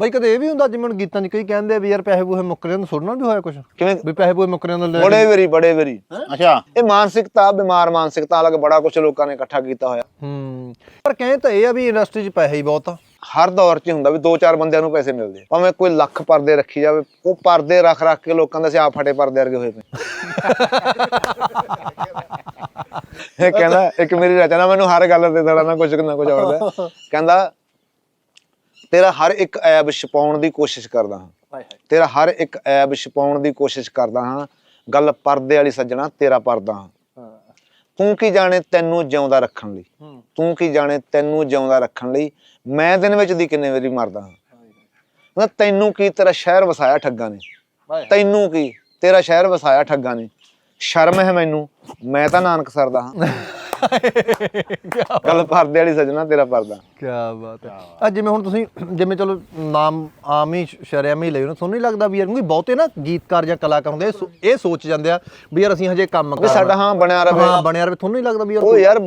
ਬਾਈ ਕਦੇ ਇਹ ਵੀ ਹੁੰਦਾ ਜਿਵੇਂ ਹੁਣ ਗੀਤਾਂ 'ਚ ਕਈ ਕਹਿੰਦੇ ਆ ਵੀ ਯਾਰ ਪੈਸੇ ਪੂਸੇ ਮੁੱਕ ਜਾਂਦੇ ਸੁਣਨਾ ਵੀ ਹੋਇਆ ਕੁਝ ਕਿਵੇਂ? ਵੀ ਪੈਸੇ ਪੂਸੇ ਮੁੱਕ ਜਾਂਦੇ ਲੈ ਬੜੇ ਵਾਰੀ ਬੜੇ ਵਾਰੀ। ਅੱਛਾ। ਇਹ ਮਾਨਸਿਕਤਾ ਬਿਮਾਰ ਮਾਨਸਿਕਤਾ ਅਲੱਗ ਬੜਾ ਕੁਝ ਲੋਕਾਂ ਨੇ ਇਕੱਠਾ ਕੀਤਾ ਹੋਇਆ। ਹੂੰ। ਪਰ ਕਹਿੰਦੇ ਤਾਂ ਇਹ ਆ ਵੀ ਇੰਡਸਟਰੀ 'ਚ ਪੈਸੇ ਹੀ ਬਹੁਤ ਆ। ਹਰ ਦੌਰ 'ਚ ਹੁੰਦਾ ਵੀ ਦੋ ਚਾਰ ਬੰਦਿਆਂ ਨੂੰ ਪੈਸੇ ਮਿਲਦੇ ਆ। ਭਾਵੇਂ ਕੋਈ ਲੱਖ ਪਰਦੇ ਰੱਖੀ ਜਾਵੇ ਉਹ ਪਰਦੇ ਰੱਖ ਰੱਖ ਕੇ ਲੋਕਾਂ ਦੇ ਸਿਆਪ ਫਟੇ ਪਰਦੇ ਵਰਗੇ ਹੋਏ ਪਏ। ਇਹ ਕਹਿੰਦਾ ਇੱਕ ਮੇਰੀ ਰਚਨਾ ਮੈਨੂੰ ਹਰ ਗੱਲ ਤੇ ਦੜਾ ਨਾ ਕੁਝ ਨਾ ਕੁਝ ਆਉਂਦਾ। ਕਹਿੰਦਾ ਤੇਰਾ ਹਰ ਇੱਕ ਐਬ ਛਪਾਉਣ ਦੀ ਕੋਸ਼ਿਸ਼ ਕਰਦਾ ਹਾਂ। ਹਾਏ ਹਾਏ। ਤੇਰਾ ਹਰ ਇੱਕ ਐਬ ਛਪਾਉਣ ਦੀ ਕੋਸ਼ਿਸ਼ ਕਰਦਾ ਹਾਂ। ਗੱਲ ਪਰਦੇ ਵਾਲੀ ਸੱਜਣਾ ਤੇਰਾ ਪਰਦਾ ਹਾਂ। ਹਾਂ। ਤੂੰ ਕੀ ਜਾਣੇ ਤੈਨੂੰ ਜਿਉਂਦਾ ਰੱਖਣ ਲਈ? ਹੂੰ। ਤੂੰ ਕੀ ਜਾਣੇ ਤੈਨੂੰ ਜਿਉਂਦਾ ਰੱਖਣ ਲਈ? ਮੈਂ ਦਿਨ ਵਿੱਚ ਦੀ ਕਿੰਨੇ ਵਾਰੀ ਮਰਦਾ ਹਾਂ? ਕਹਿੰਦਾ ਤੈਨੂੰ ਕੀ ਤੇਰਾ ਸ਼ਹਿਰ ਵਸਾਇਆ ਠੱਗਾਂ ਨੇ? ਹਾਏ ਤੈਨੂੰ ਕੀ ਤੇਰਾ ਸ਼ਹਿਰ ਵਸਾਇਆ ਠੱਗਾਂ ਨੇ? ਸ਼ਰਮ ਹੈ ਮੈਨੂੰ ਮੈਂ ਤਾਂ ਨਾਨਕ ਸਰਦਾ ਹਾਂ। ਗੱਲ ਪਰਦੇ ਵਾਲੀ ਸੱਜਣਾ ਤੇਰਾ ਪਰਦਾ ਕੀ ਬਾਤ ਹੈ। ਆ ਜਿਵੇਂ ਹੁਣ ਤੁਸੀਂ ਜਿਵੇਂ ਚਲੋ ਨਾਮ ਆਮ ਹੀ ਸ਼ਰਿਆਮ ਹੀ ਲਈ ਉਹਨੂੰ ਤੁਹਾਨੂੰ ਨਹੀਂ ਲੱਗਦਾ ਵੀ ਯਾਰ ਕਿਉਂਕਿ ਬਹੁਤੇ ਨਾ ਗੀਤਕਾਰ ਜਾਂ ਕਲਾਕਾਰ ਹੁੰਦੇ ਇਹ ਸੋ- ਇਹ ਸੋਚ ਜਾਂਦੇ ਆ ਵੀ ਯਾਰ ਅਸੀਂ ਹਜੇ ਕੰਮ ਵੀ ਕਰਨਾ। ਸਾਡਾ ਹਾਂ ਬਣਿਆ ਰਵੇ ਹਾਂ ਬਣਿਆ ਰਵੇ ਤੁਹਾਨੂੰ ਨਹੀਂ ਲੱਗਦਾ ਵੀ ਯਾਰ ਉਹ ਯਾਰ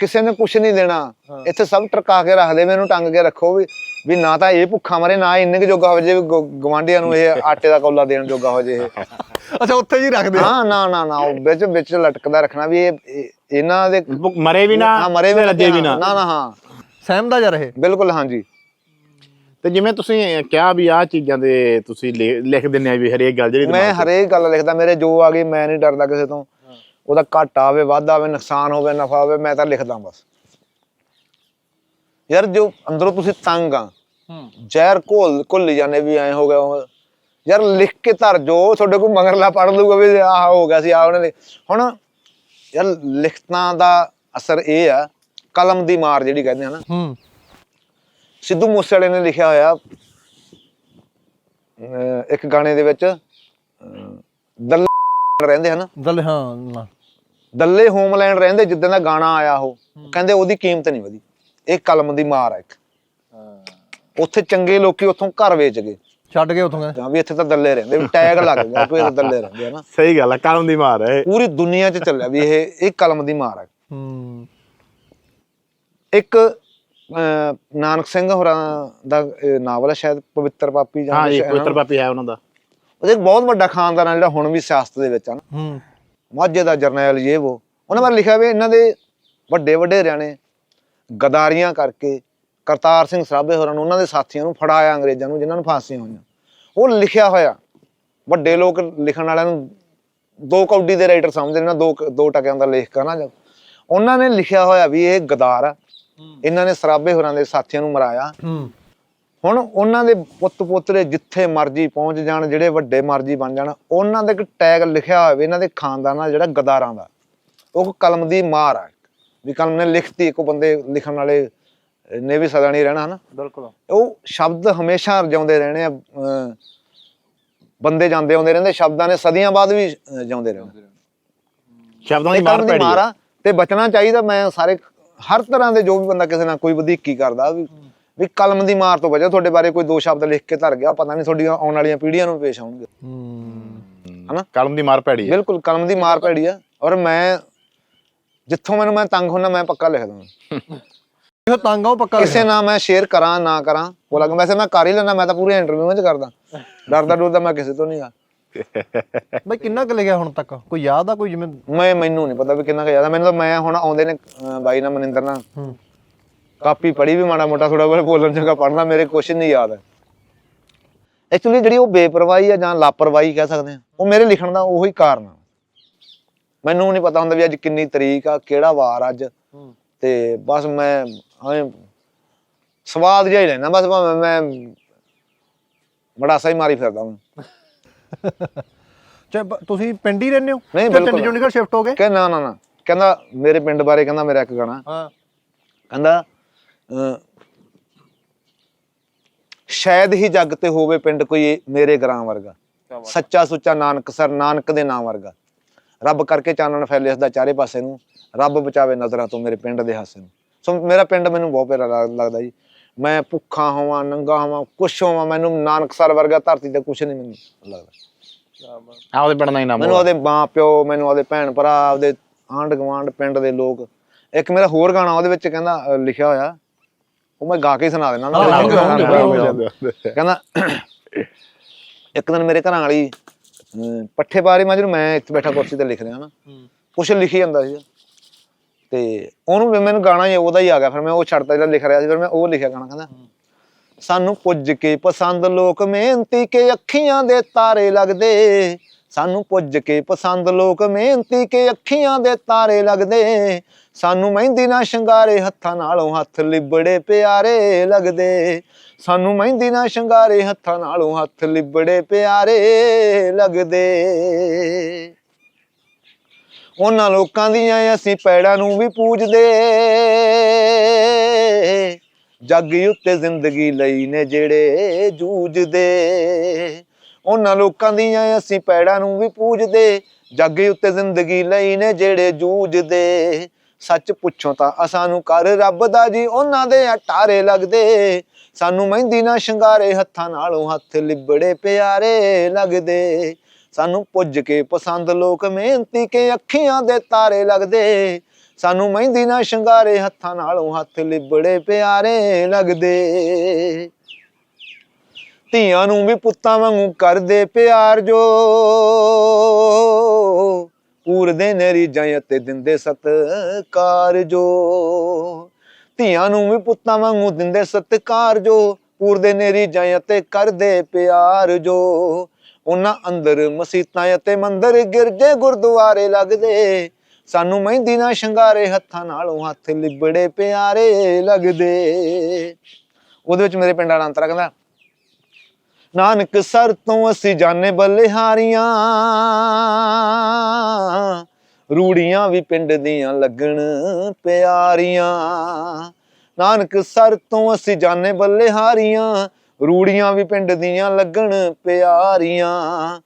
ਕਿਸੇ ਨੇ ਕੁਝ ਨਹੀਂ ਦੇਣਾ। ਇੱਥੇ ਸਭ ਟਰਕਾ ਕੇ ਰੱਖਦੇ ਮੈਨੂੰ ਟੰਗ ਕੇ ਰੱਖੋ ਵੀ ਵੀ ਨਾ ਤਾਂ ਇਹ ਭੁੱਖਾ ਮਰੇ ਨਾ ਇੰਨੇ ਕੁ ਜੋਗਾ ਹੋ ਜੇ ਗਵਾਂਢੀਆਂ ਨੂੰ ਇਹ ਆਟੇ ਦਾ ਕੌਲਾ ਦੇਣ ਜੋਗਾ ਹੋ ਜੇ ਇਹ। ਅੱਛਾ ਉੱਥੇ ਜੀ ਰੱਖਦੇ ਹਾਂ ਨਾ ਨਾ ਨਾ ਉਹ ਵਿੱਚ ਵਿੱਚ ਲਟਕਦਾ ਰੱਖਣਾ ਵੀ ਇਹ ਇਹ- ਇਹਨਾਂ ਦੇ ਮਰੇ ਵੀ ਨਾ ਹਾਂ ਮਰੇ ਵੀ ਰੱਜੇ ਵੀ ਨਾ। ਨਾ ਨਾ ਹਾਂ। ਸਹਿਮਦਾ ਜਾ ਰਹੇ? ਬਿਲਕੁਲ ਹਾਂਜੀ। ਤੇ ਜਿਵੇਂ ਤੁਸੀਂ ਕਿਹਾ ਵੀ ਆਹ ਚੀਜ਼ਾਂ ਦੇ ਤੁਸੀਂ ਲਿਖ ਦਿੰਦੇ ਆ ਵੀ ਹਰੇਕ ਗੱਲ ਜਿਹੜੀ ਮੈਂ ਹਰੇਕ ਗੱਲ ਲਿਖਦਾ ਮੇਰੇ ਜੋ ਆ ਗਈ ਮੈਂ ਨਹੀਂ ਡਰਦਾ ਕਿਸੇ ਤੋਂ। ਉਹਦਾ ਘਾਟਾ ਆਵੇ ਵਾਧਾ ਆਵੇ ਨੁਕਸਾਨ ਹੋਵੇ ਨਫਾ ਹੋਵੇ ਮੈਂ ਤਾਂ ਲਿਖਦਾ ਬਸ। ਯਾਰ ਜੋ ਅੰਦਰੋਂ ਤੁਸੀਂ ਤੰਗ ਆ ਜ਼ਹਿਰ ਘੋਲ ਘੁੱਲੀ ਜਾਂਦੇ ਵੀ ਐ ਹੋ ਗਿਆ। ਯਾਰ ਲਿਖ ਕੇ ਧਰ ਜੋ ਤੁਹਾਡੇ ਕੋਲ ਮਗਰਲਾ ਪੜ ਲੂਗਾ ਵੀ ਆਹ ਹੋ ਗਿਆ ਸੀ ਆ ਉਹਨੇ ਹੁਣ ਯਾਰ ਲਿਖਤਾਂ ਦਾ ਅਸਰ ਇਹ ਆ ਕਲਮ ਦੀ ਮਾਰ ਜਿਹੜੀ ਕਹਿੰਦੇ ਆ ਨਾ। ਹੂੰ। ਸਿੱਧੂ ਮੂਸੇਵਾਲੇ ਨੇ ਲਿਖਿਆ ਹੋਇਆ ਇੱਕ ਗਾਣੇ ਦੇ ਵਿੱਚ ਦੱਲੇ ਰਹਿੰਦੇ ਹਨ। ਦਲ ਹਾਂ ਦੱਲੇ ਹੋਮਲੈਂਡ ਰਹਿੰਦੇ ਜਿੱਦਾਂ ਦਾ ਗਾਣਾ ਆਇਆ ਉਹ। ਕਹਿੰਦੇ ਉਹਦੀ ਕੀਮਤ ਨਹੀਂ ਵਧੀ। ਇਹ ਕਲਮ ਦੀ ਮਾਰ ਆ ਇੱਕ। ਉੱਥੇ ਚੰਗੇ ਲੋਕੀ ਉੱਥੋਂ ਘਰ ਵੇਚ ਗਏ। ਛੱਡ ਗਏ ਉਥੋਂ ਜਾਂ ਵੀ ਇੱਥੇ ਤਾਂ ਦੱਲੇ ਰਹਿੰਦੇ ਵੀ ਟੈਗ ਲੱਗ ਗਿਆ ਕੋਈ ਦੱਲੇ ਰਹਿੰਦੇ ਆ ਨਾ। ਸਹੀ ਗੱਲ ਆ ਕਲਮ ਦੀ ਮਾਰ ਹੈ। ਪੂਰੀ ਦੁਨੀਆ 'ਚ ਚੱਲਿਆ ਵੀ ਇਹ ਇਹ ਕਲਮ ਦੀ ਮਾਰ ਹੂੰ। ਇੱਕ ਨਾਨਕ ਸਿੰਘ ਹੋਰਾਂ ਦਾ ਨਾਵਲ ਹੈ ਸ਼ਾਇਦ ਪਵਿੱਤਰ ਪਾਪੀ ਜਾਂ ਹਾਂ ਜੀ ਪਵਿੱਤਰ ਪਾਪੀ ਹੈ ਉਹਨਾਂ ਦਾ। ਉਹਦੇ ਇੱਕ ਬਹੁਤ ਵੱਡਾ ਖਾਨਦਾਨ ਆ ਜਿਹੜਾ ਹੁਣ ਵੀ ਸਿਆਸਤ ਦੇ ਵਿੱਚ ਆ ਨਾ। ਹੂੰ। ਮਾਝੇ ਦਾ ਜਰਨੈਲ ਇਹ ਉਹ ਉਹਨਾਂ ਬਾਰੇ ਲਿਖਿਆ ਵੀ ਇਹਨਾਂ ਦੇ ਵੱਡੇ ਵਡੇਰਿਆਂ ਨੇ ਗਦਾਰੀਆਂ ਕਰਕੇ ਕਰਤਾਰ ਸਿੰਘ ਸਰਾਭੇ ਹੋਰਾਂ ਨੂੰ ਉਹਨਾਂ ਦੇ ਸਾਥੀਆਂ ਨੂੰ ਫੜਾਇਆ ਅੰਗਰੇਜ਼ਾਂ ਨੂੰ ਜਿਨ੍ਹਾਂ ਨੂੰ ਫਾਂਸੀਆਂ ਹੋਈਆਂ। ਉਹ ਲਿਖਿਆ ਹੋਇਆ। ਵੱਡੇ ਲੋਕ ਲਿਖਣ ਵਾਲਿਆਂ ਨੂੰ ਦੋ ਕੌਡੀ ਦੇ ਰਾਈਟਰ ਸਮਝਦੇ ਨੇ ਨਾ ਦੋ ਦੋ ਟਕਿਆਂ ਦਾ ਲੇਖਕ ਆ ਨਾ ਜਦ। ਉਹਨਾਂ ਨੇ ਲਿਖਿਆ ਹੋਇਆ ਵੀ ਇਹ ਗਦਾਰ ਆ। ਇਹਨਾਂ ਨੇ ਸਰਾਭੇ ਹੋਰਾਂ ਦੇ ਸਾਥੀਆਂ ਨੂੰ ਮਰਾਇਆ। ਹੁਣ ਉਹਨਾਂ ਦੇ ਪੁੱਤ ਪੋਤਰੇ ਜਿੱਥੇ ਮਰਜ਼ੀ ਪਹੁੰਚ ਜਾਣ ਜਿਹੜੇ ਵੱਡੇ ਮਰਜ਼ੀ ਬਣ ਜਾਣ ਉਹਨਾਂ ਦੇ ਇੱਕ ਟੈਗ ਲਿਖਿਆ ਹੋਵੇ ਇਹਨਾਂ ਦੇ ਖਾਨਦਾਨ ਨਾਲ ਜਿਹੜਾ ਗਦਾਰਾਂ ਦਾ ਉਹ ਕਲਮ ਦੀ ਮਾਰ ਆ। ਵੀ ਕਲਮ ਨੇ ਲਿਖਤੀ ਇੱਕ ਬੰਦੇ ਲਿਖਣ ਵਾਲੇ ਨੇ ਵੀ ਸਦਾ ਨਹੀਂ ਰਹਿਣਾ ਹਨਾ? ਬਿਲਕੁਲ। ਉਹ ਸ਼ਬਦ ਹਮੇਸ਼ਾ ਰਜਾਉਂਦੇ ਰਹਿਣੇ ਆ ਬੰਦੇ ਜਾਂਦੇ ਆਉਂਦੇ ਰਹਿੰਦੇ ਸ਼ਬਦਾਂ ਨੇ ਸਦੀਆਂ ਬਾਅਦ ਵੀ ਜਿਉਂਦੇ ਰਹਿਣਾ ਸ਼ਬਦਾਂ ਦੀ ਮਾਰ ਪੈੜੀ ਤੇ ਬਚਣਾ ਚਾਹੀਦਾ ਮੈਂ ਸਾਰੇ ਹਰ ਤਰ੍ਹਾਂ ਦੇ ਜੋ ਵੀ ਬੰਦਾ ਕਿਸੇ ਨਾਲ ਕੋਈ ਵਧੀਕੀ ਕਰਦਾ ਵੀ ਵੀ ਕਲਮ ਦੀ ਮਾਰ ਤੋਂ ਬਚੋ ਤੁਹਾਡੇ ਬਾਰੇ ਕੋਈ ਦੋ ਸ਼ਬਦ ਲਿਖ ਕੇ ਧਰ ਗਿਆ ਪਤਾ ਨਹੀਂ ਤੁਹਾਡੀਆਂ ਆਉਣ ਵਾਲੀਆਂ ਪੀੜ੍ਹੀਆਂ ਨੂੰ ਪੇਸ਼ ਆਉਣਗੇ। ਹੂੰ। ਹਨਾ? ਕਲਮ ਦੀ ਮਾਰ ਪੈੜੀ ਹੈ ਬਿਲਕੁਲ ਕਲਮ ਦੀ ਮਾਰ ਪੈੜੀ ਆ ਔਰ ਮੈਂ ਜਿੱਥੋਂ ਮੈਨੂੰ ਮੈਂ ਤੰਗ ਹੁੰਦਾ ਮੈਂ ਪੱਕਾ ਲਿਖ ਦਵਾਂ ਇਹ ਤੰਗ ਆ ਉਹ ਪੱਕਾ ਕਿਸੇ ਨਾਲ ਮੈਂ ਸ਼ੇਅਰ ਕਰਾਂ ਨਾ ਕਰਾਂ ਉਹ ਲੱਗ ਵੈਸੇ ਮੈਂ ਕਰ ਹੀ ਲੈਣਾ ਮੈਂ ਤਾਂ ਪੂਰੇ ਇੰਟਰਵਿਊਆਂ 'ਚ ਕਰਦਾ। ਡਰਦਾ ਡਰਦਾ ਮੈਂ ਕਿਸੇ ਤੋਂ ਨਹੀਂ ਆ ਬਈ ਕਿੰਨਾ ਕੁ ਲਿਖਿਆ ਹੁਣ ਤੱਕ? ਕੋਈ ਯਾਦ ਆ ਕੋਈ ਜਿਵੇਂ ਮੈਂ ਮੈਨੂੰ ਨਹੀਂ ਪਤਾ ਵੀ ਕਿੰਨਾ ਕੁ ਜ਼ਿਆਦਾ ਮੈਨੂੰ ਤਾਂ ਮੈਂ ਹੁਣ ਆਉਂਦੇ ਨੇ ਅਹ ਬਾਈ ਨਾਲ ਮਨਿੰਦਰ ਨਾਲ। ਹੂੰ। ਕਾਪੀ ਪੜ੍ਹੀ ਵੀ ਮਾੜਾ ਮੋਟਾ ਥੋੜਾ ਬਹੁਤ ਬੋਲਣ ਜੋਗਾ ਪੜ੍ਹਨਾ ਮੇਰੇ ਕੁਛ ਨਹੀਂ ਯਾਦ ਹੈ ਐਕਚੁਅਲੀ ਜਿਹੜੀ ਉਹ ਬੇਪਰਵਾਹੀ ਆ ਜਾਂ ਲਾਪਰਵਾਹੀ ਕਹਿ ਸਕਦੇ ਆ ਉਹ ਮੇਰੇ ਲਿਖਣ ਦਾ ਉਹੀ ਕਾਰਨ ਆ। ਮੈਨੂੰ ਨਹੀਂ ਪਤਾ ਹੁੰਦਾ ਵੀ ਅੱਜ ਕਿੰਨੀ ਤਰੀਕ ਆ ਕਿਹੜਾ ਵਾਰ ਅੱਜ। ਤੇ ਬਸ ਮੈਂ ਸਵਾਦ ਜਿਹਾ ਹੀ ਲੈਣਾ ਬਸ ਭਾਵੇਂ ਮੈਂ ਮੜਾਸਾ ਹੀ ਮਾਰੀ ਫਿਰਦਾ ਹਾਂ ਚਾ ਤੁਸੀਂ ਪਿੰਡ ਹੀ ਰਹਿੰਦੇ ਹੋ? ਨਹੀਂ, ਬਿਲਕੁਲ। ਚੰਡੀਗੜ੍ਹ ਸ਼ਿਫਟ ਹੋ ਗਏ? ਕਿ ਨਾ ਨਾ ਨਾ। ਕਹਿੰਦਾ ਮੇਰੇ ਪਿੰਡ ਬਾਰੇ ਕਹਿੰਦਾ ਮੇਰਾ ਇੱਕ ਗਾਣਾ। ਹਾਂ। ਕਹਿੰਦਾ ਸ਼ਾਇਦ ਹੀ ਜੱਗ ਤੇ ਹੋਵੇ ਪਿੰਡ ਕੋਈ ਮੇਰੇ ਗ੍ਰਾਂ ਵਰਗਾ। ਸੱਚਾ ਸੁੱਚਾ ਨਾਨਕ ਸਰ ਨਾਨਕ ਦੇ ਨਾਮ ਵਰਗਾ। ਰੱਬ ਕਰਕੇ ਚਾਨਣ ਫੈਲੇ ਇਸ ਦਾ ਚਾਰੇ ਪਾਸੇ ਨੂੰ ਰੱਬ ਬਚਾਵੇ ਨਜ਼ਰਾਂ ਤੋਂ ਮੇਰੇ ਪਿੰਡ ਦੇ ਹਾਸੇ ਨੂੰ। ਸੋ ਮੇਰਾ ਪਿੰਡ ਮੈਨੂੰ ਬਹੁਤ ਪਿਆਰਾ ਲੱਗ- ਲੱਗਦਾ ਜੀ। ਮੈਂ ਭੁੱਖਾ ਹੋਵਾਂ ਨੰਗਾ ਹੋਵਾਂ ਕੁਛ ਹੋਵਾਂ ਮੈਨੂੰ ਨਾਨਕ ਸਰ ਵਰਗਾ ਧਰਤੀ ਤੇ ਕੁਛ ਨਹੀਂ ਮੈਨੂੰ ਲੱਗਦਾ। ਆ ਉਹਦੇ ਪਿੰਡ ਦਾ ਹੀ ਨਾਮ ਮੈਨੂੰ ਉਹਦੇ ਮਾਂ ਪਿਓ ਮੈਨੂੰ ਉਹਦੇ ਭੈਣ ਭਰਾ ਉਹਦੇ ਆਂਢ ਗੁਆਂਢ ਪਿੰਡ ਦੇ ਲੋਕ। ਇੱਕ ਮੇਰਾ ਹੋਰ ਗਾਣਾ ਉਹਦੇ ਵਿੱਚ ਕਹਿੰਦਾ ਲਿਖਿਆ ਹੋਇਆ। ਉਹ ਮੈਂ ਗਾ ਕੇ ਸੁਣਾ ਦੇਣਾ। ਕਹਿੰਦਾ ਇੱਕ ਦਿਨ ਮੇਰੇ ਘਰਾਂ ਵਾਲੀ ਪੱਠੇ ਪਾਰੀ ਮਾਜਰੂ ਮੈਂ ਇੱਥੇ ਬੈਠਾ ਕੁਰਸੀ ਤੇ ਲਿਖ ਰਿਹਾ ਨਾ ਕੁਛ ਲਿਖੀ ਜਾਂਦਾ ਸੀ। ਤੇ ਉਹਨੂੰ ਵੀ ਮੈਨੂੰ ਗਾਣਾ ਹੀ ਉਹਦਾ ਹੀ ਆ ਗਿਆ ਫਿਰ ਮੈਂ ਉਹ ਛੱਡਤਾ ਜਿਹੜਾ ਲਿਖ ਰਿਹਾ ਸੀ ਫਿਰ ਮੈਂ ਉਹ ਲਿਖਿਆ ਗਾਣਾ ਕਹਿੰਦਾ ਸਾਨੂੰ ਪੁੱਜ ਕੇ ਪਸੰਦ ਲੋਕ ਮਿਹਨਤੀ ਕੇ ਅੱਖੀਆਂ ਦੇ ਤਾਰੇ ਲੱਗਦੇ। ਸਾਨੂੰ ਪੁੱਜ ਕੇ ਪਸੰਦ ਲੋਕ ਮਿਹਨਤੀ ਕੇ ਅੱਖੀਆਂ ਦੇ ਤਾਰੇ ਲੱਗਦੇ। ਸਾਨੂੰ ਮਹਿੰਦੀ ਨਾ ਸ਼ਿੰਗਾਰੇ ਹੱਥਾਂ ਨਾਲੋਂ ਹੱਥ ਲਿਬੜੇ ਪਿਆਰੇ ਲੱਗਦੇ। ਸਾਨੂੰ ਮਹਿੰਦੀ ਨਾ ਸ਼ਿੰਗਾਰੇ, ਹੱਥਾਂ ਨਾਲੋਂ ਹੱਥ ਲਿਬੜੇ ਪਿਆਰੇ ਲੱਗਦੇ। ਉਹਨਾਂ ਲੋਕਾਂ ਦੀਆਂ ਅਸੀਂ ਪੈੜਾਂ ਨੂੰ ਵੀ ਪੂਜਦੇ। ਜੱਗ ਉੱਤੇ ਜ਼ਿੰਦਗੀ ਲਈ ਨੇ ਜਿਹੜੇ ਜੂਝਦੇ। ਉਹਨਾਂ ਲੋਕਾਂ ਦੀਆਂ ਅਸੀਂ ਪੈੜਾਂ ਨੂੰ ਵੀ ਪੂਜਦੇ। ਜੱਗ ਉੱਤੇ ਜ਼ਿੰਦਗੀ ਲਈ ਨੇ ਜਿਹੜੇ ਜੂਝਦੇ। ਸੱਚ ਪੁੱਛੋ ਤਾਂ ਅਸਾਂ ਨੂੰ ਕਰ ਰੱਬ ਦਾ ਜੀ, ਉਹਨਾਂ ਦੇ ਅਟਾਰੇ ਲੱਗਦੇ। ਸਾਨੂੰ ਮਹਿੰਦੀ ਨਾ ਸ਼ਿੰਗਾਰੇ ਹੱਥਾਂ ਨਾਲੋਂ ਹੱਥ ਲਿਬੜੇ ਪਿਆਰੇ ਲੱਗਦੇ। ਸਾਨੂੰ ਪੁੱਜ ਕੇ ਪਸੰਦ ਲੋਕ ਮਿਹਨਤੀ ਕੇ ਅੱਖੀਆਂ ਦੇ ਤਾਰੇ ਲੱਗਦੇ। ਸਾਨੂੰ ਮਹਿੰਦੀ ਨਾ ਸ਼ਿੰਗਾਰੇ ਹੱਥਾਂ ਨਾਲੋਂ ਹੱਥ ਲਿਬੜੇ ਪਿਆਰੇ ਲੱਗਦੇ। ਧੀਆਂ ਨੂੰ ਵੀ ਪੁੱਤਾਂ ਵਾਂਗੂ ਕਰਦੇ ਪਿਆਰ ਜੋ। ਪੂਰਦੇ ਨੇ ਰੀਜਾਂ ਅਤੇ ਦਿੰਦੇ ਸਤਕਾਰ ਜੋ। ਧੀਆਂ ਨੂੰ ਵੀ ਪੁੱਤਾਂ ਵਾਂਗੂ ਦਿੰਦੇ ਸਤਕਾਰ ਜੋ ਪੂਰਦੇ ਨੇ ਰੀਜਾਂ ਅਤੇ ਕਰਦੇ ਪਿਆਰ ਜੋ। ਉਹਨਾਂ ਅੰਦਰ ਮਸੀਤਾਂ ਅਤੇ ਮੰਦਰ ਗਿਰਜੇ ਗੁਰਦੁਆਰੇ ਲੱਗਦੇ। ਸਾਨੂੰ ਮਹਿੰਦੀ ਨਾ ਸ਼ਿੰਗਾਰੇ ਹੱਥਾਂ ਨਾਲੋਂ ਹੱਥ ਲਿਬੜੇ ਪਿਆਰੇ ਲੱਗਦੇ। ਉਹਦੇ ਵਿੱਚ ਮੇਰੇ ਪਿੰਡ ਵਾਲਾ ਅੰਤਰਾ ਕਹਿੰਦਾ ਨਾਨਕ ਸਰ ਤੋਂ ਅਸੀਂ ਜਾਣੇ ਬਲਿਹਾਰੀਆਂ। ਰੂੜੀਆਂ ਵੀ ਪਿੰਡ ਦੀਆਂ ਲੱਗਣ ਪਿਆਰੀਆਂ। ਨਾਨਕ ਸਰ ਤੋਂ ਅਸੀਂ ਜਾਣੇ ਬਲਿਹਾਰੀਆਂ ਰੂੜੀਆਂ ਵੀ ਪਿੰਡ ਦੀਆਂ ਲੱਗਣ ਪਿਆਰੀਆਂ।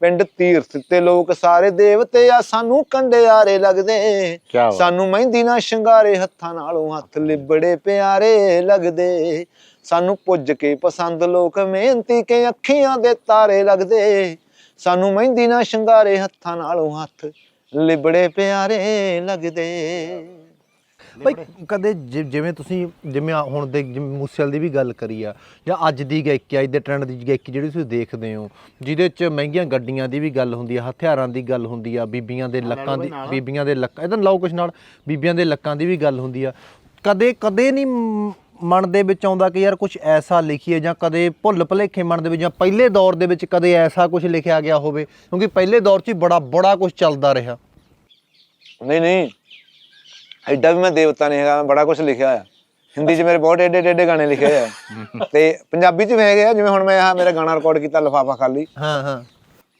ਪਿੰਡ ਤੀਰਥ ਤੇ ਲੋਕ ਸਾਰੇ ਦੇਵਤੇ ਆ ਸਾਨੂੰ ਕੰਡਿਆਰੇ ਲੱਗਦੇ। ਸਾਨੂੰ ਮਹਿੰਦੀ ਨਾ ਸ਼ਿੰਗਾਰੇ ਹੱਥਾਂ ਨਾਲੋਂ ਹੱਥ ਲਿਬੜੇ ਪਿਆਰੇ ਲੱਗਦੇ। ਸਾਨੂੰ ਪੁੱਜ ਕੇ ਪਸੰਦ ਲੋਕ ਮਿਹਨਤੀ ਕੇ ਅੱਖੀਆਂ ਦੇ ਤਾਰੇ ਲੱਗਦੇ। ਸਾਨੂੰ ਮਹਿੰਦੀ ਨਾ ਸ਼ਿੰਗਾਰੇ ਹੱਥਾਂ ਨਾਲੋਂ ਹੱਥ ਲਿਬੜੇ ਪਿਆਰੇ ਲੱਗਦੇ। ਭਾਈ ਕਦੇ ਜਿ- ਜਿਵੇਂ ਤੁਸੀਂ ਜਿਵੇਂ ਆ ਹੁਣ ਦੇ ਜਿਵੇਂ ਮੂਸੇਵਾਲ ਦੀ ਵੀ ਗੱਲ ਕਰੀ ਆ ਜਾਂ ਅੱਜ ਦੀ ਗਾਇਕੀ ਅੱਜ ਦੇ ਟ੍ਰੈਂਡ ਦੀ ਗਾਇਕੀ ਜਿਹੜੀ ਤੁਸੀਂ ਦੇਖਦੇ ਹੋ ਜਿਹਦੇ ਚ ਮਹਿੰਗੀਆਂ ਗੱਡੀਆਂ ਦੀ ਵੀ ਗੱਲ ਹੁੰਦੀ ਆ ਹਥਿਆਰਾਂ ਦੀ ਗੱਲ ਹੁੰਦੀ ਆ ਬੀਬੀਆਂ ਦੇ ਲੱਕਾਂ ਦੀ ਬੀਬੀਆਂ ਦੇ ਲੱਕਾਂ ਇਹਦਾ ਲਾਓ ਕੁਛ ਨਾਲ ਬੀਬੀਆਂ ਦੇ ਲੱਕਾਂ ਦੀ ਵੀ ਗੱਲ ਹੁੰਦੀ ਆ। ਕਦੇ ਕਦੇ ਨਹੀਂ ਮ- ਮਨ ਦੇ ਵਿੱਚ ਆਉਂਦਾ ਕਿ ਯਾਰ ਕੁਝ ਐਸਾ ਲਿਖੀਏ ਜਾਂ ਕਦੇ ਭੁੱਲ ਭੁਲੇਖੇ ਮਨ ਦੇ ਵਿੱਚ ਜਾਂ ਪਹਿਲੇ ਦੌਰ ਦੇ ਵਿੱਚ ਕਦੇ ਐਸਾ ਕੁਝ ਲਿਖਿਆ ਗਿਆ ਹੋਵੇ ਕਿਉਂਕਿ ਪਹਿਲੇ ਦੌਰ 'ਚ ਹੀ ਬੜਾ ਬੜਾ ਕੁਝ ਚੱਲਦਾ ਰਿਹਾ। ਨਹੀਂ ਨਹੀਂ ਐਡਾ ਵੀ ਮੈਂ ਦੇਵਤਾ ਨਹੀਂ ਹੈਗਾ ਮੈਂ ਬੜਾ ਕੁਝ ਲਿਖਿਆ ਆ। ਹਿੰਦੀ 'ਚ ਮੇਰੇ ਬਹੁਤ ਏਡੇ ਏਡੇ ਗਾਣੇ ਲਿਖੇ ਹੋਏ ਆ। ਤੇ ਪੰਜਾਬੀ 'ਚ ਵੀ ਹੈਗੇ ਆ ਜਿਵੇਂ ਹੁਣ ਮੈਂ ਆਹ ਮੇਰਾ ਗਾਣਾ ਰਿਕਾਰਡ ਕੀਤਾ ਲਫਾਫਾ ਖਾਲੀ। ਹਾਂ ਹਾਂ।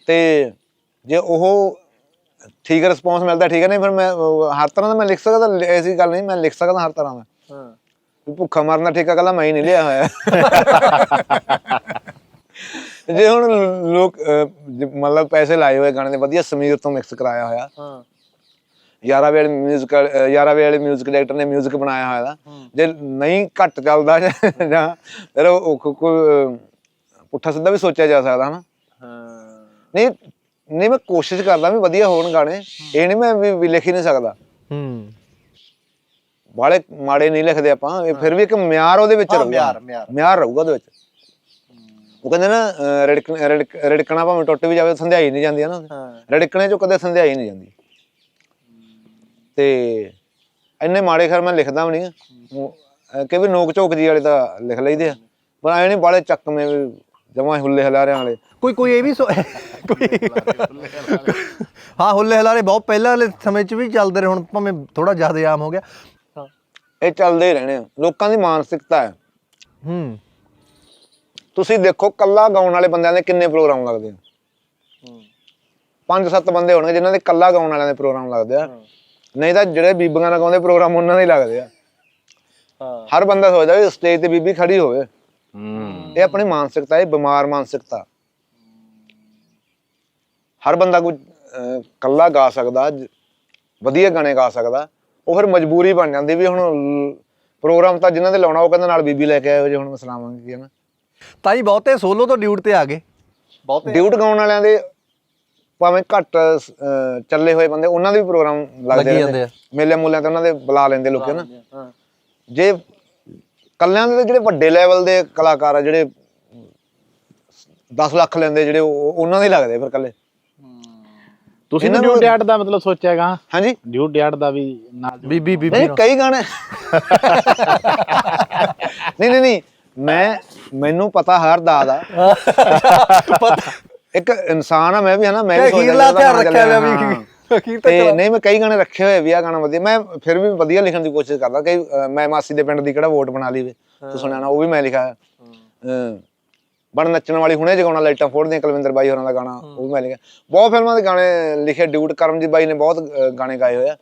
ਤੇ ਜੇ ਉਹ ਠੀਕ ਰਿਸਪੌਂਸ ਮਿਲਦਾ ਠੀਕ ਹੈ ਨਹੀਂ ਫਿਰ ਮੈਂ ਹਰ ਤਰ੍ਹਾਂ ਦਾ ਮੈਂ ਲਿਖ ਸਕਦਾ ਐਸੀ ਗੱਲ ਨਹੀਂ ਮੈਂ ਲਿਖ ਸਕਦਾ ਹਰ ਤਰ੍ਹਾਂ ਦਾ। ਹਾਂ। ਭੁੱਖਾ ਮਰਨਾ ਠੇਕਾ ਕੱਲਾ ਮੈਂ ਹੀ ਨਹੀਂ ਲਿਆ ਹੋਇਆ। ਜੇ ਹੁਣ ਲੋਕ ਅਹ, ਮਤਲਬ ਪੈਸੇ ਲਾਏ ਹੋਏ ਗਾਣੇ ਦੇ ਵਧੀਆ ਸਮੀਰ ਤੋਂ ਮਿਕਸ ਕਰਾਇਆ ਹੋਇਆ। ਹਾਂ। ਯਾਰਾ ਵੇਲੇ ਮਿਊਜ਼ਿਕ ਯਾਰਾ ਵੇਲੇ ਮਿਊਜ਼ਿਕ ਡਾਇਰੈਕਟਰ ਨੇ ਮਿਊਜ਼ਿਕ ਬਣਾਇਆ ਹੋਇਆ ਦਾ। ਜੇ ਨਹੀਂ ਘੱਟ ਚੱਲਦਾ ਜਾਂ- ਜਾਂ ਫਿਰ ਉਹ ਕੋ- ਕੋਈ ਅਹ, ਪੁੱਠਾ ਸਿੱਧਾ ਵੀ ਸੋਚਿਆ ਜਾ ਸਕਦਾ ਹਨਾ। ਹਾਂ। ਨਹੀਂ ਨਹੀਂ ਮੈਂ ਕੋਸ਼ਿਸ਼ ਕਰਦਾ ਵੀ ਵਧੀਆ ਹੋਣ ਗਾਣੇ। ਇਹ ਨਹੀਂ ਮੈਂ ਵੀ ਵੀ ਲਿਖ ਹੀ ਨਹੀਂ ਸਕਦਾ। ਹੂੰ। ਬਾਲੇ ਮਾੜੇ ਨਹੀਂ ਲਿਖਦੇ ਆਪਾਂ ਇਹ ਫਿਰ ਵੀ ਇੱਕ ਮਿਆਰ ਉਹਦੇ ਵਿੱਚ ਹਾਂ, ਰਹੂਗਾ। ਮਿਆਰ, ਮਿਆਰ। ਮਿਆਰ ਰਹੂਗਾ ਉਹਦੇ ਵਿੱਚ। ਉਹ ਕਹਿੰਦੇ ਨਾ ਅਹ, ਰਿੜਕ ਰਿੜਕ- ਰਿੜਕਣਾ ਭਾਵੇਂ ਟੁੱਟ ਵੀ ਜਾਵੇ ਸੰਧਿਆਈ ਨਹੀਂ ਜਾਂਦੀ ਹੈ ਨਾ ਹਾਂ। ਰਿੜਕਣੇ ਚੋਂ ਕਦੇ ਸੰਧਿਆਈ ਨਹੀਂ ਜਾਂਦੀ। ਤੇ ਇੰਨੇ ਮਾੜੇ ਖਰ ਮੈਂ ਲਿਖਦਾ ਵੀ ਨਹੀਂ ਕਿ ਵੀ ਨੋਕ ਝੋਕ ਜੀ ਵਾਲੇ ਤਾਂ ਲਿਖ ਲਈਦੇ ਆ। ਪਰ ਐ ਨਹੀਂ ਬਾਲੇ ਚੱਕਵੇਂ ਵੀ ਜਮਾਂ ਹੁੱਲੇ ਹਲਾਰਿਆਂ ਵਾਲੇ। ਕੋਈ ਕੋਈ ਇਹ ਵੀ ਸੋ- ਕੋਈ ਹਾਂ ਹੁੱਲੇ ਹਲਾਰੇ ਬਹੁਤ ਪਹਿਲਾਂ ਵਾਲੇ ਸਮੇਂ 'ਚ ਵੀ ਚੱਲਦੇ ਰਹੇ ਹੁਣ ਭਾਵੇਂ ਥੋੜਾ ਜ਼ਿਆਦਾ ਆਮ ਹੋ ਗਿਆ। ਇਹ ਚੱਲਦੇ ਹੀ ਰਹਿਣੇ ਆ। ਲੋਕਾਂ ਦੀ ਮਾਨਸਿਕਤਾ ਹੈ। ਹੂੰ। ਤੁਸੀਂ ਦੇਖੋ ਕੱਲਾ ਗਾਉਣ ਵਾਲੇ ਬੰਦਿਆਂ ਦੇ ਕਿੰਨੇ ਪ੍ਰੋਗਰਾਮ ਲੱਗਦੇ ਆ। ਪੰਜ ਸੱਤ ਬੰਦੇ ਹੋਣਗੇ ਜਿਨ੍ਹਾਂ ਦੇ ਕੱਲਾ ਗਾਉਣ ਵਾਲਿਆਂ ਦੇ ਪ੍ਰੋਗਰਾਮ ਲੱਗਦੇ ਆ। ਨਹੀਂ ਤਾਂ ਜਿਹੜੇ ਬੀਬੀਆਂ ਨਾਲ ਗਾਉਂਦੇ ਪ੍ਰੋਗਰਾਮ ਉਹਨਾਂ ਦੇ ਹੀ ਲੱਗਦੇ ਆ। ਹਾਂ। ਹਰ ਬੰਦਾ ਸੋਚਦਾ ਵੀ ਸਟੇਜ ਤੇ ਬੀਬੀ ਖੜੀ ਹੋਵੇ। ਹੂੰ। ਇਹ ਆਪਣੀ ਮਾਨਸਿਕਤਾ ਇਹ ਬਿਮਾਰ ਮਾਨਸਿਕਤਾ। ਹਰ ਬੰਦਾ ਕੋਈ ਕੱਲਾ ਗਾ ਸਕਦਾ ਵਧੀਆ ਗਾਣੇ ਗਾ ਸਕਦਾ। ਉਹ ਫਿਰ ਮਜਬੂਰੀ ਬਣ ਜਾਂਦੀ ਵੀ ਹੁਣ ਪ੍ਰੋਗਰਾਮ ਤਾਂ ਜਿਨ੍ਹਾਂ ਦੇ ਲਾਉਣਾ ਉਹ ਕਹਿੰਦਾ ਨਾਲ ਬੀਬੀ ਲੈ ਕੇ ਆਇਓ ਜੇ ਹੁਣ ਮੈਂ ਸੁਣਾਵਾਂਗੇ ਕੀ ਹੈ ਨਾ। ਤਾਂ ਜੀ ਬਹੁਤੇ ਸੋਲੋ ਤੋਂ ਡਿਊਟ ਤੇ ਆ ਗਏ। ਬਹੁਤੇ ਡਿਊਟ ਗਾਉਣ ਵਾਲਿਆਂ ਦੇ ਭਾਵੇਂ ਘੱਟ ਚੱਲੇ ਹੋਏ ਬੰਦੇ ਉਹਨਾਂ ਦੇ ਵੀ ਪ੍ਰੋਗਰਾਮ ਲੱਗਦੇ ਲੱਗੀ ਜਾਂਦੇ ਆ। ਮੇਲੇ ਮੂਲਿਆਂ ਤੇ ਉਹਨਾਂ ਦੇ ਬੁਲਾ ਲੈਂਦੇ ਲੋਕ ਨਾ। ਹਾਂ। ਜੇ ਕੱਲਿਆਂ ਦੇ ਜਿਹੜੇ ਵੱਡੇ ਲੈਵਲ ਦੇ ਕਲਾਕਾਰ ਆ ਜਿਹੜੇ 10 ਲੱਖ ਲੈਂਦੇ ਜਿਹੜੇ ਉਹ- ਉਹਨਾਂ ਦੇ ਲੱਗਦੇ ਫਿਰ ਕੱਲੇ ਤੁਸੀਂ ਇਹਨਾਂ ਨੂੰ- ਡਿਊ ਡੈਟ ਦਾ ਮਤਲਬ ਸੋਚਿਆਗਾ। ਹਾਂਜੀ। ਡਿਊ ਡੈਟ ਦਾ ਵੀ ਨਾਲ ਬੀਬੀ ਬੀਬੀ ਨਹੀਂ। ਕਈ ਗਾਣੇ। ਨਹੀਂ ਨਹੀਂ ਨਹੀਂ। ਮੈਂ ਮੈਨੂੰ ਪਤਾ ਹਰ ਦਾ ਦਾ ਇੱਕ ਇਨਸਾਨ ਆ ਮੈਂ ਵੀ ਹਨਾ ਮੈਂ ਵੀ ਸੋਚਦਾ ਅਖੀਰਲਾ ਧਿਆਨ ਰੱਖਿਆ ਹੋਇਆ। ਵੀ ਅਖੀਰ ਤੱਕ ਤੇ ਨਹੀਂ ਮੈਂ ਕਈ ਗਾਣੇ ਰੱਖੇ ਹੋਏ ਵੀ ਆ ਗਾਣਾ ਵਧੀਆ। ਮੈਂ ਫਿਰ ਵੀ ਵਧੀਆ ਲਿਖਣ ਦੀ ਕੋਸ਼ਿਸ਼ ਕਰਦਾ ਕਈ ਅਹ, ਮੈਂ ਮਾਸੀ ਦੇ ਪਿੰਡ ਦੀ ਕਿਹੜਾ ਵੋਟ ਬਣਾ ਲਈ ਵੇ। ਤੂੰ ਸੁਣਿਆ ਨਾ ਉਹ ਵੀ ਮੈਂ ਲਿਖਿਆ ਹੈ। ਅਹ, ਬਣ ਨੱਚਣ ਵਾਲੀ ਹੁਣੇ ਜਗਾਉਣਾ ਲਾਈਟਾਂ ਫੋੜਦੀਆਂ ਕੁਲਵਿੰਦਰ ਬਾਈ ਹੋਰਾਂ ਦਾ ਗਾਣਾ ਉਹ ਮੈਂ ਲਿਖਿਆ। ਬਹੁਤ ਫਿਲਮਾਂ ਦੇ ਗਾਣੇ ਲਿਖੇ ਡਿਊਟ ਕਰਮਜੀਤ ਬਾਈ ਨੇ ਬਹੁਤ ਗਾਣੇ ਗਾਏ ਹੋਏ ਆ।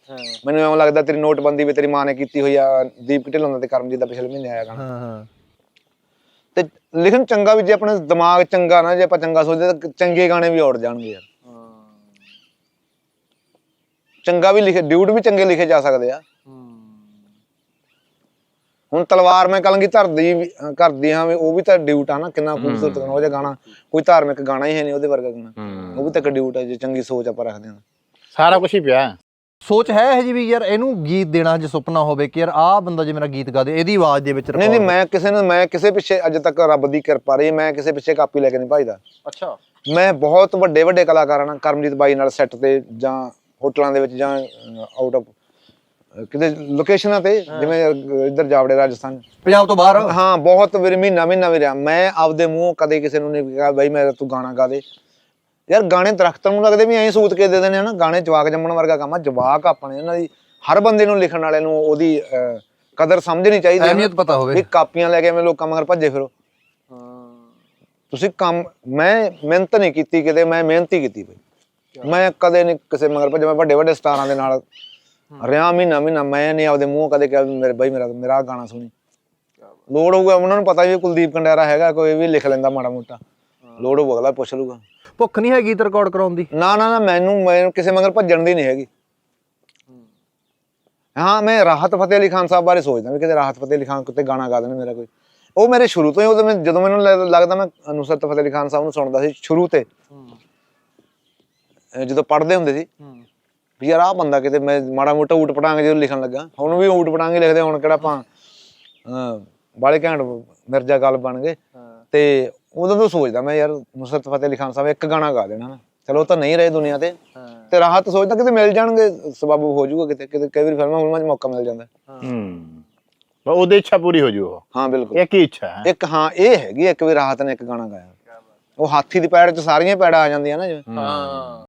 ਮੈਨੂੰ ਐਵੇਂ ਲੱਗਦਾ ਤੇਰੀ ਨੋਟਬੰਦੀ ਵੀ ਤੇਰੀ ਮਾਂ ਨੇ ਕੀਤੀ ਹੋਈ ਆ ਦੀਪ ਢਿੱਲੋਂ ਦਾ ਤੇ ਕਰਮਜੀਤ ਦਾ ਪਿਛਲੇ ਮਹੀਨੇ ਆਇਆ ਗਾਣਾ। ਹਾਂ ਹਾਂ। ਤੇ ਲਿਖਣ ਚੰਗਾ ਵੀ ਜੇ ਆਪਣੇ ਦਿਮਾਗ ਚੰਗਾ ਨਾ ਜੇ ਆਪਾਂ ਚੰਗਾ ਸੋਚਦੇ ਤਾਂ ਚੰਗੇ ਗਾਣੇ ਵੀ ਔੜ ਜਾਣਗੇ ਯਾਰ। ਚੰਗਾ ਵੀ ਲਿਖੇ ਡਿਊਟ ਵੀ ਚੰਗੇ ਲਿਖੇ ਜਾ ਸਕਦੇ ਆ। ਹੁਣ ਤਲਵਾਰ ਮੈਂ ਕਲੰਗੀ ਧਰਦੀ ਕਰਦੀ ਹਾਂ ਵੀ ਉਹ ਵੀ ਤਾਂ ਡਿਊਟ ਆ ਨਾ ਕਿੰਨਾ ਖੂਬਸੂਰਤ ਗਾਣਾ ਉਹ ਜਿਹਾ ਗਾਣਾ ਕੋਈ ਧਾਰਮਿਕ ਗਾਣਾ ਹੀ ਹੈ ਨਹੀਂ ਉਹਦੇ ਵਰਗਾ ਗਾਣਾ। ਉਹ ਵੀ ਤਾਂ ਇੱਕ ਡਿਊਟ ਹੈ ਜੇ ਚੰਗੀ ਸੋਚ ਆਪਾਂ ਰੱਖਦੇ ਹਾਂ। ਸਾਰਾ ਕੁਝ ਹੀ ਪਿਆ। ਸੋਚ ਹੈ ਇਹ ਜੀ ਵੀ ਯਾਰ ਇਹਨੂੰ ਗੀਤ ਦੇਣਾ ਜੇ ਸੁਪਨਾ ਹੋਵੇ ਕਿ ਯਾਰ ਆਹ ਬੰਦਾ ਜੇ ਮੇਰਾ ਗੀਤ ਗਾ ਦੇ ਇਹਦੀ ਆਵਾਜ਼ ਦੇ ਵਿੱਚ ਨਹੀਂ ਨਹੀਂ ਮੈਂ ਕਿਸੇ ਨੂੰ ਮੈਂ ਕਿਸੇ ਪਿੱਛੇ ਅੱਜ ਤੱਕ ਰੱਬ ਦੀ ਕਿਰਪਾ ਰਹੀ ਮੈਂ ਕਿਸੇ ਪਿੱਛੇ ਕਾਪੀ ਲੈ ਕੇ ਨਹੀਂ ਭਜਦਾ। ਅੱਛਾ। ਮੈਂ ਬਹੁਤ ਵੱਡੇ ਵੱਡੇ ਕਲਾਕਾਰਾਂ ਨਾਲ ਕਰਮਜੀਤ ਬਾਈ ਨਾਲ ਸੈੱਟ ਤੇ ਜਾਂ ਹੋਟਲਾਂ ਦੇ ਵਿੱਚ ਜਾਂ ਆਊਟ ਆਫ ਕਿਤੇ ਲੋਕੇਸ਼ਨਾਂ ਤੇ ਜਿਵੇਂ ਇੱਧਰ ਜਾਵੜੇ ਰਾਜਸਥਾਨ। ਪੰਜਾਬ ਤੋਂ ਬਾਹਰ? ਹਾਂ ਬਹੁਤ ਵਾਰੀ ਮਹੀਨਾ ਮਹੀਨਾ ਵੀ ਰਿਹਾ। ਮੈਂ ਆਪਦੇ ਮੂੰਹ ਕਦੇ ਕਿਸੇ ਨੂੰ ਨਹੀਂ ਕਿਹਾ ਬਾਈ ਮੇਰਾ ਤੂੰ ਗਾਣਾ ਗਾ ਦੇ। ਯਾਰ ਗਾਣੇ ਦਰਖਤਾਂ ਨੂੰ ਲੱਗਦੇ ਵੀ ਐਂ ਸੂਤ ਕੇ ਦੇ ਦੇਣੇ ਆ ਨਾ ਗਾਣੇ ਜਵਾਕ ਜੰਮਣ ਵਰਗਾ ਕੰਮ ਆ ਜਵਾਕ ਆਪਣੇ ਇਹਨਾਂ ਦੀ ਹਰ ਬੰਦੇ ਨੂੰ ਲਿਖਣ ਵਾਲੇ ਨੂੰ ਉਹਦੀ ਕਦਰ ਸਮਝਣੀ ਚਾਹੀਦੀ। ਅਹਿਮੀਅਤ ਪਤਾ ਹੋਵੇ। ਵੀ ਕਾਪੀਆਂ ਲੈ ਕੇ ਐਵੇਂ ਲੋਕਾਂ ਮਗਰ ਭੱਜੇ ਫਿਰੋ। ਤੁਸੀਂ ਕੰਮ ਮੈਂ ਮਿਹਨਤ ਨਹੀਂ ਕੀਤੀ ਕਿਤੇ ਮੈਂ ਮਿਹਨਤ ਹੀ ਕੀਤੀ ਬਈ। ਮੈਂ ਕਦੇ ਨਹੀਂ ਕਿਸੇ ਮਗਰ ਭੱਜਿਆ ਮੈਂ ਵੱਡੇ ਵੱਡੇ ਸਟਾਰਾਂ ਦੇ ਨਾਲ ਰਿਆ ਮਹੀਨਾ ਮਹੀਨਾ ਮੈਂ ਨਹੀਂ ਆਪਦੇ ਮੂੰਹ ਕਦੇ ਕਿਹਾ ਵੀ ਮੇਰੇ ਬਾਈ ਮੇਰਾ ਮੇਰਾ ਆਹ ਗਾਣਾ ਸੁਣੀ। ਲੋੜ ਹੋਊਗਾ ਉਹਨਾਂ ਨੂੰ ਪਤਾ ਵੀ ਕੁਲਦੀਪ ਕੰਡਿਆਰਾ ਹੈਗਾ ਕੋਈ ਵੀ ਲਿਖ ਲੈਂਦਾ ਮਾੜਾ ਮੋਟਾ। ਲੋੜ ਹੋਊ ਅਗਲਾ ਪੁੱਛ ਲੂਗਾ ਭੁੱਖ ਨਹੀਂ ਹੈਗੀ ਤੇ ਰਿਕਾਰਡ ਕਰਾਉਣ ਦੀ? ਨਾ ਨਾ ਨਾ ਮੈਨੂੰ ਮੈਨੂੰ ਕਿਸੇ ਮਗਰ ਭੱਜਣ ਦੀ ਨਹੀਂ ਹੈਗੀ। ਹਾਂ। ਮੈਂ ਰਾਹਤ ਫਤਿਹ ਅਲੀ ਖਾਨ ਸਾਹਿਬ ਬਾਰੇ ਸੋਚਦਾ ਵੀ ਕਿਤੇ ਰਾਹਤ ਫਤਿਹ ਅਲੀ ਖਾਨ ਕਿਤੇ ਗਾਣਾ ਗਾ ਦੇਣ ਮੇਰਾ ਕੋਈ। ਉਹ ਮੇਰੇ ਸ਼ੁਰੂ ਤੋਂ ਹੀ ਮੈਂ ਜਦੋਂ ਮੈਨੂੰ ਲੱਗ- ਲੱਗਦਾ ਮੈਂ ਨੁਸਰਤ ਫਤਿਹ ਅਲੀ ਖਾਨ ਸਾਹਿਬ ਨੂੰ ਸੁਣਦਾ ਸੀ ਸ਼ੁਰੂ ਤੇ। ਅਹ ਜਦੋਂ ਪੜ੍ਹਦੇ ਹੁੰਦੇ ਸੀ। ਵੀ ਯਾਰ ਆਹ ਬੰਦਾ ਕਿਤੇ ਮੈਂ ਮਾੜਾ ਮੋਟਾ ਊਟ ਪਟਾਂਗੇ ਜਦੋਂ ਲਿਖਣ ਲੱਗਾ। ਹੁਣ ਵੀ ਊਟ ਪਟਾਂਗੇ ਲਿਖਦੇ ਹੁਣ ਕਿਹੜਾ ਆਪਾਂ ਬਾਲੇ ਘੈਂਟ ਮਿਰਜ਼ਾ ਗੱਲ ਬਣ ਗਏ। ਤੇ ਉਦੋਂ ਤੋਂ ਸੋਚਦਾ ਮੈਂ ਯਾਰ ਨੁਸਰਤ ਫਤਿਹ ਅਲੀ ਖਾਨ ਸਾਹਿਬ ਇੱਕ ਗਾਣਾ ਗਾ ਦੇਣਾ ਨਾ। ਚਲੋ ਉਹ ਤਾਂ ਨਹੀਂ ਰਹੇ ਦੁਨੀਆ ਤੇ। ਤੇ ਰਾਹਤ ਸੋਚਦਾ ਕਿਤੇ ਮਿਲ ਜਾਣਗੇ ਸਬਬ ਹੋ ਜਾਊਗਾ ਕਿਤੇ ਕਿਤੇ ਕਈ ਵਾਰੀ ਫਿਲਮਾਂ ਫਿਲਮਾਂ 'ਚ ਮੌਕਾ ਮਿਲ ਜਾਂਦਾ। ਹੂੰ। ਪਰ ਉਹਦੀ ਇੱਛਾ ਪੂਰੀ ਹੋ ਜੂ ਉਹ। ਹਾਂ ਬਿਲਕੁਲ। ਇੱਕ ਹੀ ਇੱਛਾ ਹੈ। ਇੱਕ ਹਾਂ ਇਹ ਹੈਗੀ ਇੱਕ ਵੀ ਰਾਹਤ ਨੇ ਇੱਕ ਗਾਣਾ ਗਾਇਆ। ਉਹ ਹਾਥੀ ਦੀ ਪੈੜ 'ਚ ਸਾਰੀਆਂ ਪੈੜਾਂ ਆ ਜਾਂਦੀਆਂ ਨਾ ਜਿਵੇਂ। ਹਾਂ।